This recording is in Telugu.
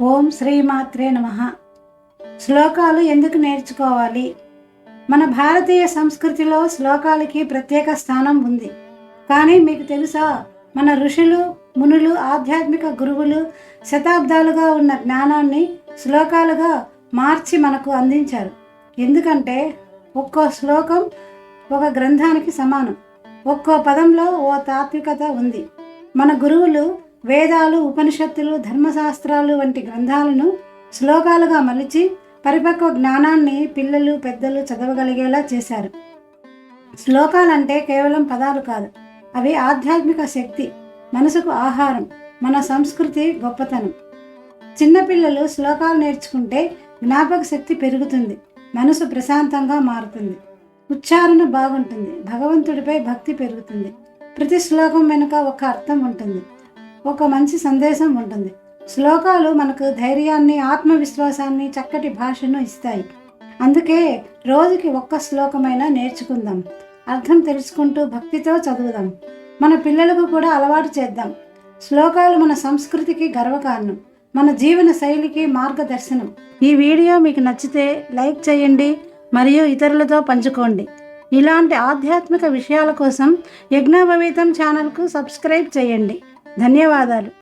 ఓం శ్రీమాత్రే నమ. శ్లోకాలు ఎందుకు నేర్చుకోవాలి? మన భారతీయ సంస్కృతిలో శ్లోకాలకి ప్రత్యేక స్థానం ఉంది. కానీ మీకు తెలుసా మన ఋషులు మునులు ఆధ్యాత్మిక గురువులు శతాబ్దాలుగా ఉన్న జ్ఞానాన్ని శ్లోకాలుగా మార్చి మనకు అందించారు. ఎందుకంటే ఒక్కో శ్లోకం ఒక గ్రంథానికి సమానం. ఒక్కో పదంలో ఓ తాత్వికత ఉంది. మన గురువులు వేదాలు ఉపనిషత్తులు ధర్మశాస్త్రాలు వంటి గ్రంథాలను శ్లోకాలుగా మలిచి పరిపక్వ జ్ఞానాన్ని పిల్లలు పెద్దలు చదవగలిగేలా చేశారు. శ్లోకాలంటే కేవలం పదాలు కాదు అవి ఆధ్యాత్మిక శక్తి మనసుకు ఆహారం మన సంస్కృతి గొప్పతనం. చిన్నపిల్లలు శ్లోకాలు నేర్చుకుంటే జ్ఞాపక శక్తి పెరుగుతుంది మనసు ప్రశాంతంగా మారుతుంది ఉచ్చారణ బాగుంటుంది భగవంతుడిపై భక్తి పెరుగుతుంది. ప్రతి శ్లోకం వెనుక ఒక అర్థం ఉంటుంది. ఒక మంచి సందేశం ఉంటుంది. శ్లోకాలు మనకు ధైర్యాన్ని ఆత్మవిశ్వాసాన్ని చక్కటి భాషను ఇస్తాయి. అందుకే రోజుకి ఒక్క శ్లోకమైనా నేర్చుకుందాం. అర్థం తెలుసుకుంటూ భక్తితో చదువుదాం. మన పిల్లలకు కూడా అలవాటు చేద్దాం. శ్లోకాలు మన సంస్కృతికి గర్వకారణం. మన జీవన శైలికి మార్గదర్శనం. ఈ వీడియో మీకు నచ్చితే లైక్ చేయండి మరియు ఇతరులతో పంచుకోండి. ఇలాంటి ఆధ్యాత్మిక విషయాల కోసం యజ్ఞభవితం ఛానల్కు సబ్స్క్రైబ్ చేయండి. ధన్యవాదాలు.